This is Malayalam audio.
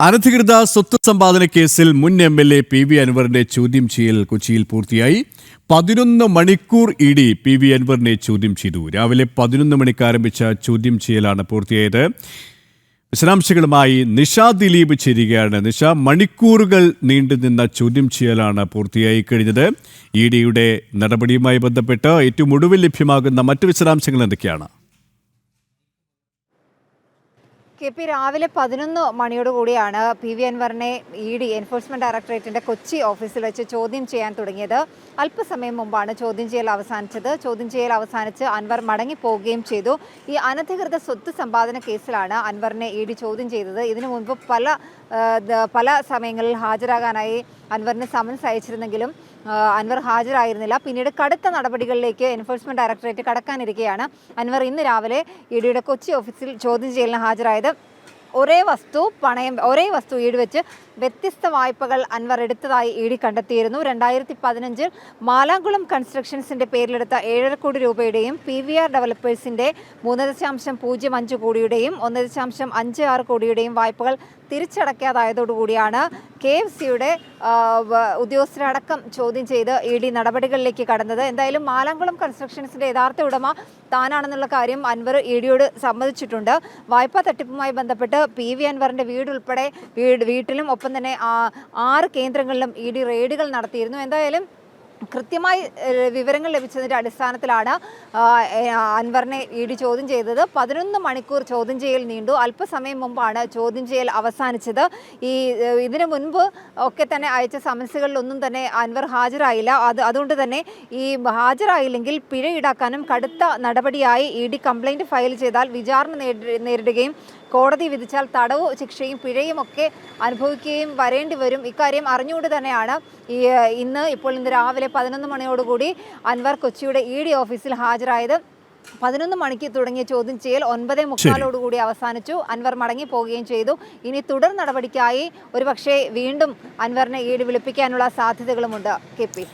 അനധികൃത സ്വത്ത് സമ്പാദന കേസിൽ മുൻ M L A P V അൻവറിന്റെ ചോദ്യം ചെയ്യൽ കൊച്ചിയിൽ പൂർത്തിയായി. പതിനൊന്ന് മണിക്കൂർ ഇ ഡി പി വി അൻവറിനെ ചോദ്യം ചെയ്തു. രാവിലെ പതിനൊന്ന് മണിക്ക് ആരംഭിച്ച ചോദ്യം ചെയ്യലാണ് പൂർത്തിയായത്. വിശദാംശങ്ങളുമായി നിഷ ദിലീപ് ചേരുകയാണ്. നിഷ മണിക്കൂറുകൾ നീണ്ടുനിന്ന ചോദ്യം ചെയ്യലാണ് പൂർത്തിയായി കഴിഞ്ഞത്. ഇ ഡിയുടെ നടപടിയുമായി ബന്ധപ്പെട്ട് ഏറ്റവും ഒടുവിൽ ലഭ്യമാകുന്ന മറ്റു വിശദാംശങ്ങൾ എന്തൊക്കെയാണ്? കെ പി രാവിലെ പതിനൊന്ന് മണിയോട് കൂടിയാണ് പി വി അൻവറിനെ ഇ ഡി എൻഫോഴ്സ്മെന്റ് ഡയറക്ടറേറ്റിന്റെ കൊച്ചി ഓഫീസിൽ വെച്ച് ചോദ്യം ചെയ്യാൻ തുടങ്ങിയത്. അല്പസമയം മുമ്പാണ് ചോദ്യം ചെയ്യൽ അവസാനിച്ചത്. ചോദ്യം ചെയ്യൽ അവസാനിച്ച് അൻവർ മടങ്ങി പോവുകയും ചെയ്തു. ഈ അനധികൃത സ്വത്ത് സമ്പാദന കേസിലാണ് അൻവറിനെ ഇ ഡി ചോദ്യം ചെയ്തത്. ഇതിനു മുൻപ് പല പല സമയങ്ങളിൽ ഹാജരാകാനായി അൻവറിന് സമൻസ് അയച്ചിരുന്നെങ്കിലും അൻവർ ഹാജരായിരുന്നില്ല. പിന്നീട് കടുത്ത നടപടികളിലേക്ക് എൻഫോഴ്സ്മെന്റ് ഡയറക്ടറേറ്റ് കടക്കാനിരിക്കെയാണ് അൻവർ ഇന്ന് രാവിലെ ഇ ഡിയുടെ കൊച്ചി ഓഫീസിൽ ചോദ്യം ചെയ്യലിന് ഹാജരായത്. ഒരേ വസ്തു പണയം ഒരേ വസ്തു ഈട് വെച്ച് വ്യത്യസ്ത വായ്പകൾ അൻവർ എടുത്തതായി ഇ ഡി കണ്ടെത്തിയിരുന്നു. രണ്ടായിരത്തി പതിനഞ്ചിൽ മാലാങ്കുളം കൺസ്ട്രക്ഷൻസിന്റെ പേരിലെടുത്ത ഏഴര കോടി രൂപയുടെയും പി വി ആർ ഡെവലപ്പേഴ്സിന്റെ മൂന്ന് ദശാംശം പൂജ്യം അഞ്ച് കോടിയുടെയും ഒന്ന് ദശാംശം അഞ്ച് ആറ് കോടിയുടെയും വായ്പകൾ തിരിച്ചടയ്ക്കാതായതോടുകൂടിയാണ് കെ എഫ് സിയുടെ ഉദ്യോഗസ്ഥരടക്കം ചോദ്യം ചെയ്ത് ഇ ഡി നടപടികളിലേക്ക് കടന്നത്. എന്തായാലും മാലാങ്കുളം കൺസ്ട്രക്ഷൻസിന്റെ യഥാർത്ഥ ഉടമ താനാണെന്നുള്ള കാര്യം അൻവർ ഇ ഡിയോട് സമ്മതിച്ചിട്ടുണ്ട്. വായ്പാ തട്ടിപ്പുമായി ബന്ധപ്പെട്ട് പി വി അൻവറിന്റെ വീട് ഉൾപ്പെടെ വീട് വീട്ടിലും ഒപ്പം തന്നെ ആറ് കേന്ദ്രങ്ങളിലും ഇ ഡി റെയ്ഡുകൾ നടത്തിയിരുന്നു. എന്തായാലും കൃത്യമായി വിവരങ്ങൾ ലഭിച്ചതിന്റെ അടിസ്ഥാനത്തിലാണ് അൻവറിനെ ഇ ഡി ചോദ്യം ചെയ്തത്. പതിനൊന്ന് മണിക്കൂർ ചോദ്യം ചെയ്യൽ നീണ്ടു. അല്പസമയം മുമ്പാണ് ചോദ്യം ചെയ്യൽ അവസാനിച്ചത്. ഈ ഇതിനു മുൻപ് ഒക്കെ തന്നെ അയച്ച സമൻസുകളിലൊന്നും തന്നെ അൻവർ ഹാജരായില്ല. അത് അതുകൊണ്ട് തന്നെ ഈ ഹാജരായില്ലെങ്കിൽ പിഴ ഈടാക്കാനും കടുത്ത നടപടിയായി ഇ ഡി കംപ്ലൈന്റ് ഫയൽ ചെയ്താൽ വിചാരണ നേരിടുകയും കോടതി വിധിച്ചാൽ തടവ് ശിക്ഷയും പിഴയും ഒക്കെ അനുഭവിക്കുകയും വരേണ്ടി വരും. ഇക്കാര്യം അറിഞ്ഞുകൊണ്ട് തന്നെയാണ് ഈ ഇന്ന് ഇപ്പോൾ ഇന്ന് രാവിലെ പതിനൊന്ന് മണിയോടുകൂടി അൻവർ കൊച്ചിയുടെ ഇ ഡി ഓഫീസിൽ ഹാജരായത്. പതിനൊന്ന് മണിക്ക് തുടങ്ങിയ ചോദ്യം ചെയ്യൽ ഒൻപതേ മുക്കാലോടുകൂടി അവസാനിച്ചു. അൻവർ മടങ്ങി പോവുകയും ചെയ്തു. ഇനി തുടർ നടപടിക്കായി ഒരുപക്ഷെ വീണ്ടും അൻവറിനെ ഈട് വിളിപ്പിക്കാനുള്ള സാധ്യതകളുമുണ്ട്. K P.